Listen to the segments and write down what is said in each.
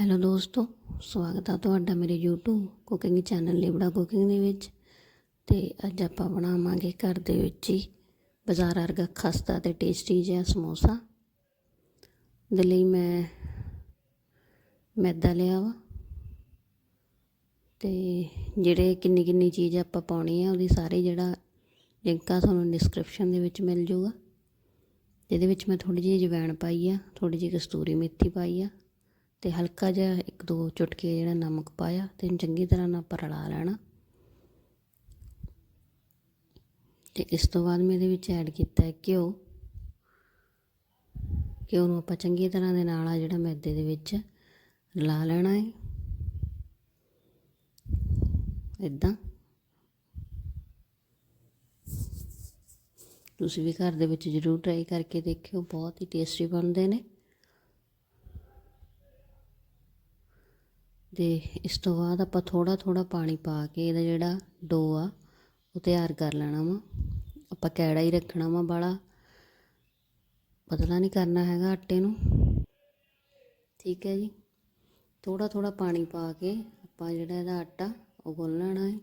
Hello ਦੋਸਤੋ, ਸਵਾਗਤ ਆ ਤੁਹਾਡਾ ਮੇਰੇ YouTube ਕੁਕਿੰਗ ਚੈਨਲ ਲਿਬੜਾ ਕੁਕਿੰਗ ਦੇ ਵਿੱਚ। ਤੇ ਅੱਜ ਆਪਾਂ ਬਣਾਵਾਂਗੇ ਘਰ ਦੇ ਵਿੱਚ ਹੀ ਬਾਜ਼ਾਰ ਵਰਗਾ ਖਸਤਾ ਤੇ ਟੇਸਟੀ ਜਿਹਾ ਸਮੋਸਾ। ਦੇ ਲਈ ਮੈਂ ਮੈਦਾ ਲਿਆ ਵਾ। ਤੇ ਜਿਹੜੇ ਕਿੰਨੀ ਕਿੰਨੀ ਚੀਜ਼ ਆਪਾਂ ਪਾਉਣੀ ਆ, ਉਹਦੀ ਸਾਰੀ ਜਿਹੜਾ ਲਿੰਕ ਆ ਤੁਹਾਨੂੰ ਡਿਸਕ੍ਰਿਪਸ਼ਨ ਦੇ ਵਿੱਚ ਮਿਲ ਜਾਊਗਾ ਜਿਹਦੇ ਵਿੱਚ ਮੈਂ ਥੋੜੀ ਜਿਹੀ ਜਵੈਣ ਪਾਈ ਆ ਥੋੜੀ ਜਿਹੀ ਕਸਤੂਰੀ ਮੇਥੀ ਪਾਈ ਆ ਤੇ ਹਲਕਾ ਜਿਹਾ ਇੱਕ ਦੋ ਚੁਟਕੀ ਜਿਹੜਾ ਨਮਕ ਪਾਇਆ ਤੇ ਇਹਨੂੰ ਚੰਗੀ ਤਰ੍ਹਾਂ ਨਾਲ ਆਪਾਂ ਰਲਾ ਲੈਣਾ। ਤੇ ਇਸ ਤੋਂ ਬਾਅਦ ਮੈਂ ਇਹਦੇ ਵਿੱਚ ਐਡ ਕੀਤਾ ਹੈ ਘਿਓ। ਘਿਓ ਨੂੰ ਆਪਾਂ ਚੰਗੀ ਤਰ੍ਹਾਂ ਦੇ ਨਾਲ ਆ ਜਿਹੜਾ ਮੈਦੇ ਦੇ ਵਿੱਚ ਰਲਾ ਲੈਣਾ ਹੈ। ਇਦਾਂ ਤੁਸੀਂ ਵੀ ਘਰ ਦੇ ਵਿੱਚ ਜ਼ਰੂਰ ਟਰਾਈ ਕਰਕੇ ਦੇਖਿਓ, ਬਹੁਤ ਹੀ ਟੇਸਟੀ ਬਣਦੇ ਨੇ। ਅਤੇ ਇਸ ਤੋਂ ਬਾਅਦ ਆਪਾਂ ਥੋੜ੍ਹਾ ਥੋੜ੍ਹਾ ਪਾਣੀ ਪਾ ਕੇ ਇਹਦਾ ਜਿਹੜਾ ਡੋ ਆ, ਉਹ ਤਿਆਰ ਕਰ ਲੈਣਾ ਵਾ। ਆਪਾਂ ਕੈੜਾ ਹੀ ਰੱਖਣਾ ਵਾ ਬਾਹਲਾ। ਪਤਲਾ ਨਹੀਂ ਕਰਨਾ ਹੈਗਾ ਆਟੇ ਨੂੰ। ਠੀਕ ਹੈ ਜੀ। ਥੋੜਾ ਥੋੜਾ ਪਾਣੀ ਪਾ ਕੇ ਆਪਾਂ ਜਿਹੜਾ ਇਹਦਾ ਆਟਾ, ਉਹ ਗੁੰਨ ਲੈਣਾ ਹੈ।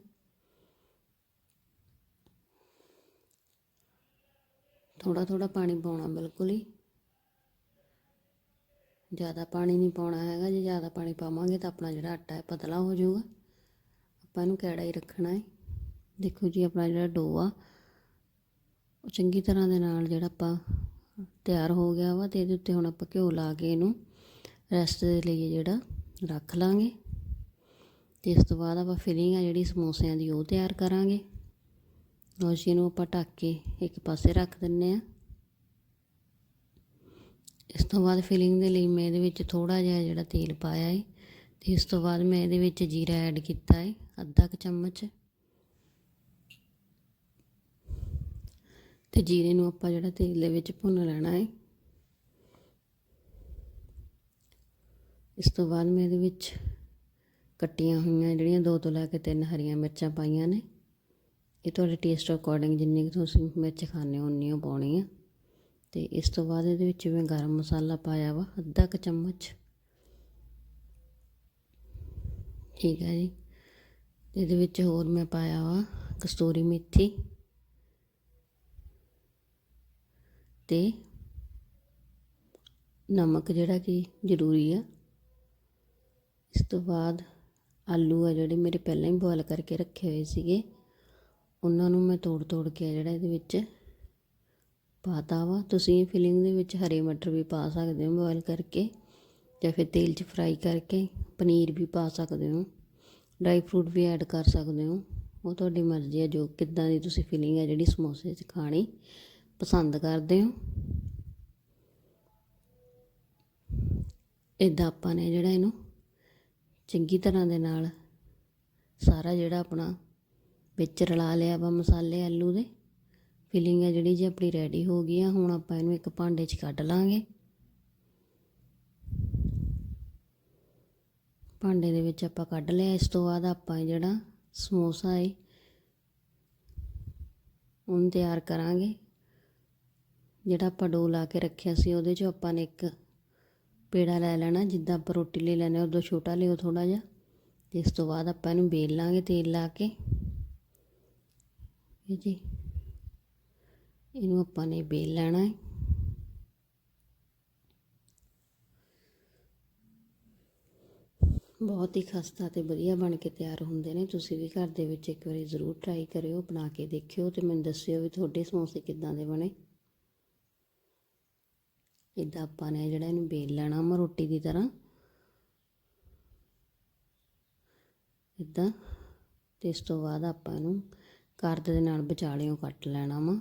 ਥੋੜਾ ਥੋੜਾ ਪਾਣੀ ਪਾਉਣਾ ਬਿਲਕੁਲ ਹੀ। ਜ਼ਿਆਦਾ ਪਾਣੀ ਨਹੀਂ ਪਾਉਣਾ ਹੈਗਾ, ਜੇ ਜ਼ਿਆਦਾ ਪਾਣੀ ਪਾਵਾਂਗੇ ਤਾਂ ਆਪਣਾ ਜਿਹੜਾ ਆਟਾ ਹੈ ਪਤਲਾ ਹੋ ਜਾਊਗਾ। ਆਪਾਂ ਇਹਨੂੰ ਕੈੜਾ ਹੀ ਰੱਖਣਾ ਹੈ। ਦੇਖੋ ਜੀ, ਆਪਣਾ ਜਿਹੜਾ ਡੋ ਆ, ਉਹ ਚੰਗੀ ਤਰ੍ਹਾਂ ਦੇ ਨਾਲ ਜਿਹੜਾ ਆਪਾਂ ਤਿਆਰ ਹੋ ਗਿਆ ਵਾ ਤੇ ਇਹਦੇ ਉੱਤੇ ਹੁਣ ਆਪਾਂ ਘਿਓ ਲਾ ਕੇ ਇਹਨੂੰ ਰੈਸਟ ਦੇ ਲਈ ਜਿਹੜਾ ਰੱਖ ਲਾਂਗੇ। ਤੇ ਇਸ ਤੋਂ ਬਾਅਦ ਆਪਾਂ ਫਿਲਿੰਗ ਆ ਜਿਹੜੀ ਸਮੋਸਿਆਂ ਦੀ, ਉਹ ਤਿਆਰ ਕਰਾਂਗੇ। ਲਓ ਜੀ, ਇਹਨੂੰ ਆਪਾਂ ਢੱਕ ਕੇ ਇੱਕ ਪਾਸੇ ਰੱਖ ਦਿੰਨੇ ਆ ਇਸ ਤੋਂ ਬਾਅਦ ਫਿਲਿੰਗ ਦੇ ਲਈ ਮੈਂ ਇਹਦੇ ਵਿੱਚ ਥੋੜਾ ਜਿਹਾ ਜਿਹੜਾ ਤੇਲ ਪਾਇਆ ਹੈ ਤੇ ਇਸ ਤੋਂ ਬਾਅਦ ਮੈਂ ਇਹਦੇ ਵਿੱਚ ਜੀਰਾ ਐਡ ਕੀਤਾ ਹੈ ਅੱਧਾ ਕੁ ਚਮਚ। ਤੇ ਜੀਰੇ ਨੂੰ ਆਪਾਂ ਜਿਹੜਾ ਤੇਲ ਦੇ ਵਿੱਚ ਭੁੰਨ ਲੈਣਾ ਹੈ ਇਸ ਤੋਂ ਬਾਅਦ ਮੈਂ ਇਹਦੇ ਵਿੱਚ ਕੱਟੀਆਂ ਹੋਈਆਂ ਜਿਹੜੀਆਂ ਦੋ ਤੋਂ ਲੈ ਕੇ ਤਿੰਨ ਹਰੀਆਂ ਮਿਰਚਾਂ ਪਾਈਆਂ ਨੇ। ਇਹ ਤੁਹਾਡੇ ਟੇਸਟ ਅਕੋਰਡਿੰਗ ਜਿੰਨੀ ਕੁ ਤੁਸੀਂ ਮਿਰਚ ਖਾਣੇ ਹੋ, ਉਨੀ ਉਹ ਪਾਉਣੀ ਆ। ਤੇ ਇਸ ਤੋਂ ਬਾਅਦ ਇਹਦੇ ਵਿੱਚ ਮੈਂ ਗਰਮ ਮਸਾਲਾ ਪਾਇਆ ਵਾ, ਅੱਧਾ ਕੁ ਚਮਚ। ਠੀਕ ਹੈ ਜੀ। ਇਹਦੇ ਵਿੱਚ ਹੋਰ ਮੈਂ ਪਾਇਆ ਵਾ ਕਸਤੂਰੀ ਮੇਥੀ। ਤੇ ਨਮਕ ਜਿਹੜਾ ਕਿ ਜ਼ਰੂਰੀ ਆ। ਇਸ ਤੋਂ ਬਾਅਦ ਆਲੂ ਆ ਜਿਹੜੇ ਮੇਰੇ ਪਹਿਲਾਂ ਹੀ ਬੋਇਲ ਕਰਕੇ ਰੱਖੇ ਹੋਏ ਸੀਗੇ, ਉਹਨਾਂ ਨੂੰ ਮੈਂ ਤੋੜ ਤੋੜ ਕੇ ਜਿਹੜਾ ਇਹਦੇ ਵਿੱਚ ਪਾਤਾ ਵਾ। ਤੁਸੀਂ ਫਿਲਿੰਗ ਦੇ ਵਿੱਚ ਹਰੇ ਮਟਰ ਵੀ ਪਾ ਸਕਦੇ ਹੋ ਬੋਇਲ ਕਰਕੇ ਜਾਂ ਫਿਰ ਤੇਲ 'ਚ ਫਰਾਈ ਕਰਕੇ ਪਨੀਰ ਵੀ ਪਾ ਸਕਦੇ ਹੋ। ਡਰਾਈ ਫਰੂਟ ਵੀ ਐਡ ਕਰ ਸਕਦੇ ਹੋ। ਉਹ ਤੁਹਾਡੀ ਮਰਜ਼ੀ ਹੈ ਜੋ ਕਿੱਦਾਂ ਦੀ ਤੁਸੀਂ ਫਿਲਿੰਗ ਹੈ ਜਿਹੜੀ ਸਮੋਸੇ 'ਚ ਖਾਣੀ ਪਸੰਦ ਕਰਦੇ ਹੋ। ਇਦਾਂ ਆਪਾਂ ਨੇ ਜਿਹੜਾ ਇਹਨੂੰ ਚੰਗੀ ਤਰ੍ਹਾਂ ਦੇ ਨਾਲ ਸਾਰਾ ਜਿਹੜਾ ਆਪਣਾ ਵਿੱਚ ਰਲਾ ਲਿਆ ਵਾ ਮਸਾਲੇ ਆਲੂ ਦੇ। ਫਿਲਿੰਗ ਹੈ ਜਿਹੜੀ ਜੀ ਆਪਣੀ ਰੈਡੀ ਹੋ ਗਈ ਆ, ਹੁਣ ਆਪਾਂ ਇਹਨੂੰ ਇੱਕ ਭਾਂਡੇ 'ਚ ਕੱਢ ਲਾਂਗੇ। ਭਾਂਡੇ ਦੇ ਵਿੱਚ ਆਪਾਂ ਕੱਢ ਲਿਆ, ਇਸ ਤੋਂ ਬਾਅਦ ਆਪਾਂ ਜਿਹੜਾ ਸਮੋਸਾ ਹੈ ਉਹਨੂੰ ਤਿਆਰ ਕਰਾਂਗੇ। ਜਿਹੜਾ ਆਪਾਂ ਡੋ ਲਾ ਕੇ ਰੱਖਿਆ ਸੀ, ਉਹਦੇ 'ਚ ਆਪਾਂ ਨੇ ਇੱਕ ਪੇੜਾ ਲੈ ਲੈਣਾ, ਜਿੱਦਾਂ ਆਪਾਂ ਰੋਟੀ ਲੈ ਲੈਣੇ ਉਦੋਂ ਛੋਟਾ ਲਿਓ ਥੋੜਾ ਜਿਹਾ। ਤੇ ਇਸ ਤੋਂ ਬਾਅਦ ਆਪਾਂ ਇਹਨੂੰ ਬੇਲ ਲਾਂਗੇ ਤੇਲ ਲਾ ਕੇ। ਜੀ। ਇਹਨੂੰ ਆਪਾਂ ਨੇ ਬੇਲ ਲੈਣਾ ਹੈ। ਬਹੁਤ ਹੀ ਖਸਤਾ ਤੇ ਵਧੀਆ ਬਣ ਕੇ ਤਿਆਰ ਹੁੰਦੇ ਨੇ। ਤੁਸੀਂ ਵੀ ਘਰ ਦੇ ਵਿੱਚ ਇੱਕ ਵਾਰੀ ਜ਼ਰੂਰ ਟਰਾਈ ਕਰਿਓ, ਬਣਾ ਕੇ ਦੇਖਿਓ ਤੇ ਮੈਨੂੰ ਦੱਸਿਓ ਵੀ ਤੁਹਾਡੇ ਸਮੋਸੇ ਕਿੱਦਾਂ ਦੇ ਬਣੇ। ਇਦਾਂ ਆਪਾਂ ਨੇ ਜਿਹੜਾ ਇਹਨੂੰ ਬੇਲ ਲੈਣਾ ਵਾ ਰੋਟੀ ਦੀ ਤਰ੍ਹਾਂ। ਇਦਾਂ ਤੇ ਇਸ ਤੋਂ ਬਾਅਦ ਆਪਾਂ ਇਹਨੂੰ ਕਰਦ ਦੇ ਨਾਲ ਵਿਚਾਲਿਓਂ ਕੱਟ ਲੈਣਾ ਵਾ।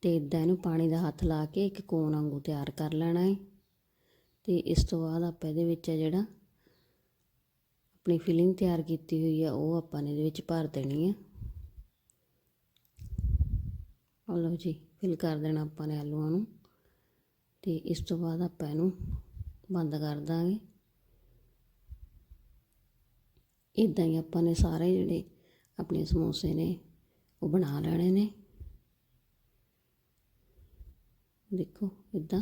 ਤੇ ਇਦਾਂ ਇਹਨੂੰ ਪਾਣੀ ਦਾ ਹੱਥ ਲਾ ਕੇ ਇੱਕ ਕੋਨ ਵਾਂਗੂ ਤਿਆਰ ਕਰ ਲੈਣਾ ਹੈ ਤੇ ਇਸ ਤੋਂ ਬਾਅਦ ਆਪਾਂ ਇਹਦੇ ਵਿੱਚ ਜਿਹੜਾ ਆਪਣੀ ਫਿਲਿੰਗ ਤਿਆਰ ਕੀਤੀ ਹੋਈ ਆ, ਉਹ ਆਪਾਂ ਨੇ ਇਹਦੇ ਵਿੱਚ ਭਰ ਦੇਣੀ ਆ। ਆ ਲਓ ਜੀ ਫਿਲ ਕਰ ਦੇਣਾ ਆਪਾਂ ਨੇ ਆਲੂਆਂ ਨੂੰ। ਤੇ ਇਸ ਤੋਂ ਬਾਅਦ ਆਪਾਂ ਇਹਨੂੰ ਬੰਦ ਕਰ ਦਾਂਗੇ। ਇਦਾਂ ਹੀ ਆਪਾਂ ਨੇ ਸਾਰੇ ਜਿਹੜੇ ਆਪਣੇ ਸਮੋਸੇ ਨੇ, ਉਹ ਬਣਾ ਲੈਣੇ ਨੇ। ਦੇਖੋ ਇਦਾਂ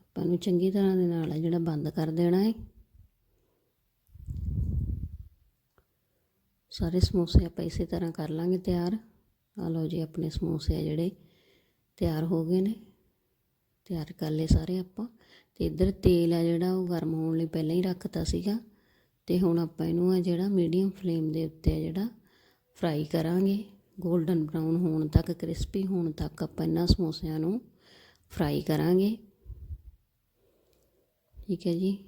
ਆਪਾਂ ਇਹਨੂੰ ਚੰਗੀ ਤਰ੍ਹਾਂ ਦੇ ਨਾਲ ਆ ਜਿਹੜਾ ਬੰਦ ਕਰ ਦੇਣਾ ਹੈ ਸਾਰੇ ਸਮੋਸੇ ਆਪਾਂ ਇਸੇ ਤਰ੍ਹਾਂ ਕਰ ਲਾਂਗੇ ਤਿਆਰ। ਆ ਲਓ ਜੀ, ਆਪਣੇ ਸਮੋਸੇ ਆ ਜਿਹੜੇ ਤਿਆਰ ਹੋ ਗਏ ਨੇ। ਤਿਆਰ ਕਰ ਲਏ ਸਾਰੇ ਆਪਾਂ। ਤੇ ਇੱਧਰ ਤੇਲ ਆ ਜਿਹੜਾ, ਉਹ ਗਰਮ ਹੋਣ ਲਈ ਪਹਿਲਾਂ ਹੀ ਰੱਖਤਾ ਸੀਗਾ। ਤੇ ਹੁਣ ਆਪਾਂ ਇਹਨੂੰ ਆ ਜਿਹੜਾ ਮੀਡੀਅਮ ਫਲੇਮ ਦੇ ਉੱਤੇ ਆ ਜਿਹੜਾ ਫਰਾਈ ਕਰਾਂਗੇ। 골ਡਨ ਬਰਾਊਨ ਹੋਣ ਤੱਕ, ਕ੍ਰਿਸਪੀ ਹੋਣ ਤੱਕ ਆਪਾਂ ਇਹਨਾਂ ਸਮੋਸਿਆਂ ਨੂੰ ਫਰਾਈ ਕਰਾਂਗੇ। ਠੀਕ ਹੈ ਜੀ।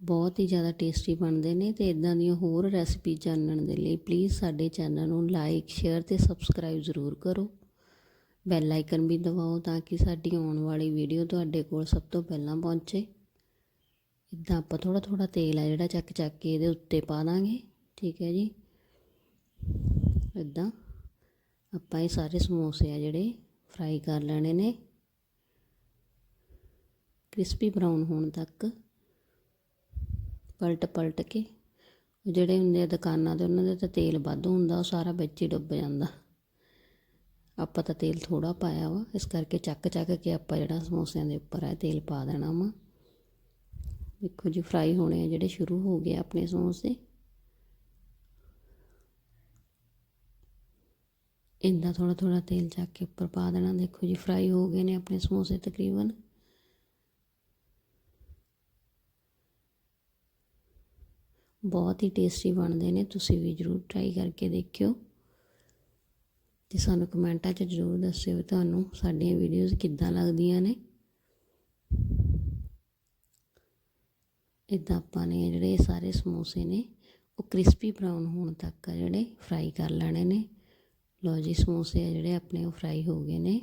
ਬਹੁਤ ਹੀ ਜ਼ਿਆਦਾ ਟੇਸਟੀ ਬਣਦੇ ਨੇ ਤੇ ਇਦਾਂ ਦੀਆਂ ਹੋਰ ਰੈਸਪੀ ਜਾਣਨ ਦੇ ਲਈ ਪਲੀਜ਼ ਸਾਡੇ ਚੈਨਲ ਨੂੰ ਲਾਈਕ ਸ਼ੇਅਰ ਤੇ ਸਬਸਕ੍ਰਾਈਬ ਜ਼ਰੂਰ ਕਰੋ। ਬੈਲ ਆਈਕਨ ਵੀ ਦਬਾਓ ਤਾਂ ਕਿ ਸਾਡੀ ਆਉਣ ਵਾਲੀ ਵੀਡੀਓ ਤੁਹਾਡੇ ਕੋਲ ਸਭ ਤੋਂ ਪਹਿਲਾਂ ਪਹੁੰਚੇ। ਇਦਾਂ ਆਪਾਂ ਥੋੜਾ ਥੋੜਾ ਤੇਲ ਆ ਜਿਹੜਾ ਚੱਕ ਚੱਕ ਕੇ ਇਹਦੇ ਉੱਤੇ ਪਾ ਦਾਂਗੇ। ਠੀਕ ਹੈ ਜੀ। ਇੱਦਾਂ। ਆਪਾਂ ਇਹ ਸਾਰੇ ਸਮੋਸੇ ਆ ਜਿਹੜੇ ਫਰਾਈ ਕਰ ਲੈਣੇ ਨੇ। ਕ੍ਰਿਸਪੀ ਬਰਾਊਨ ਹੋਣ ਤੱਕ ਪਲਟ ਪਲਟ ਕੇ ਜਿਹੜੇ ਹੁੰਦੇ ਆ ਦੁਕਾਨਾਂ ਦੇ ਉਹਨਾਂ ਦੇ ਤਾਂ ਤੇਲ ਵੱਧ ਹੁੰਦਾ, ਉਹ ਸਾਰਾ ਵਿੱਚ ਹੀ ਡੁੱਬ ਜਾਂਦਾ। ਆਪਾਂ ਤਾਂ ਤੇਲ ਥੋੜਾ ਪਾਇਆ ਵਾ, ਇਸ ਕਰਕੇ ਚੱਕ ਚੱਕ ਕੇ ਆਪਾਂ ਜਿਹੜਾ ਸਮੋਸਿਆਂ ਦੇ ਉੱਪਰ ਆ, ਤੇਲ ਪਾ ਦੇਣਾ ਵਾ। ਦੇਖੋ ਜੀ ਫਰਾਈ ਹੋਣੇ ਆ ਜਿਹੜੇ ਸ਼ੁਰੂ ਹੋ ਗਏ ਆਪਣੇ ਸਮੋਸੇ। ਇੰਦਾ ਥੋੜਾ ਥੋੜਾ ਤੇਲ ਚੱਕ ਕੇ ਉੱਪਰ ਪਾ ਦੇਣਾ। ਦੇਖੋ ਜੀ ਫਰਾਈ ਹੋ ਗਏ ਨੇ ਆਪਣੇ ਸਮੋਸੇ ਤਕਰੀਬਨ। ਬਹੁਤ ਹੀ ਟੇਸਟੀ ਬਣਦੇ ਨੇ, ਤੁਸੀਂ ਵੀ ਜ਼ਰੂਰ ਟਰਾਈ ਕਰਕੇ ਦੇਖਿਓ। ਤੇ ਸਾਨੂੰ ਕਮੈਂਟਾਂ 'ਚ ਜ਼ਰੂਰ ਦੱਸਿਓ ਵੀ ਤੁਹਾਨੂੰ ਸਾਡੀਆਂ ਵੀਡੀਓਜ਼ ਕਿੱਦਾਂ ਲੱਗਦੀਆਂ ਨੇ। ਇਦਾਂ ਆਪਾਂ ਨੇ ਜਿਹੜੇ ਸਾਰੇ ਸਮੋਸੇ ਨੇ, ਉਹ ਕ੍ਰਿਸਪੀ ਬਰਾਊਨ ਹੋਣ ਤੱਕ ਜਿਹੜੇ ਫਰਾਈ ਕਰ ਲੈਣੇ ਨੇ। ਲਓ ਜੀ, ਸਮੋਸੇ ਆ ਜਿਹੜੇ ਆਪਣੇ ਉਹ ਫਰਾਈ ਹੋ ਗਏ ਨੇ।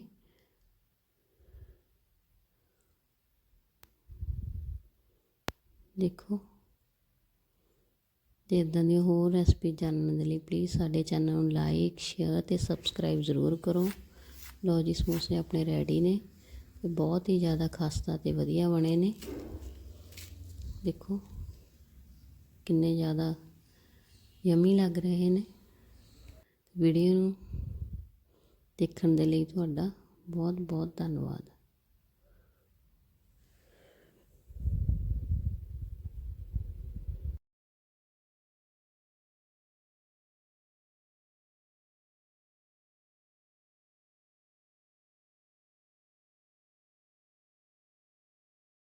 ਦੇਖੋ ਤੇ ਇਦਾਂ ਦੀ ਹੋਰ ਰੈਸਪੀ ਜਾਣਨ ਦੇ ਲਈ ਪਲੀਜ਼ ਸਾਡੇ ਚੈਨਲ ਨੂੰ ਲਾਈਕ ਸ਼ੇਅਰ ਤੇ ਸਬਸਕ੍ਰਾਈਬ ਜ਼ਰੂਰ ਕਰੋ। ਲਓ ਜੀ, ਸਮੋਸੇ ਆਪਣੇ ਰੈਡੀ ਨੇ ਤੇ ਬਹੁਤ ਹੀ ਜ਼ਿਆਦਾ ਖਸਤਾ ਤੇ ਵਧੀਆ ਬਣੇ ਨੇ। ਦੇਖੋ, ਕਿੰਨੇ ਜ਼ਿਆਦਾ ਯਮੀ ਲੱਗ ਰਹੇ ਨੇ। ਵੀਡੀਓ ਨੂੰ ਦੇਖਣ ਦੇ ਲਈ ਤੁਹਾਡਾ ਬਹੁਤ ਬਹੁਤ ਧੰਨਵਾਦ।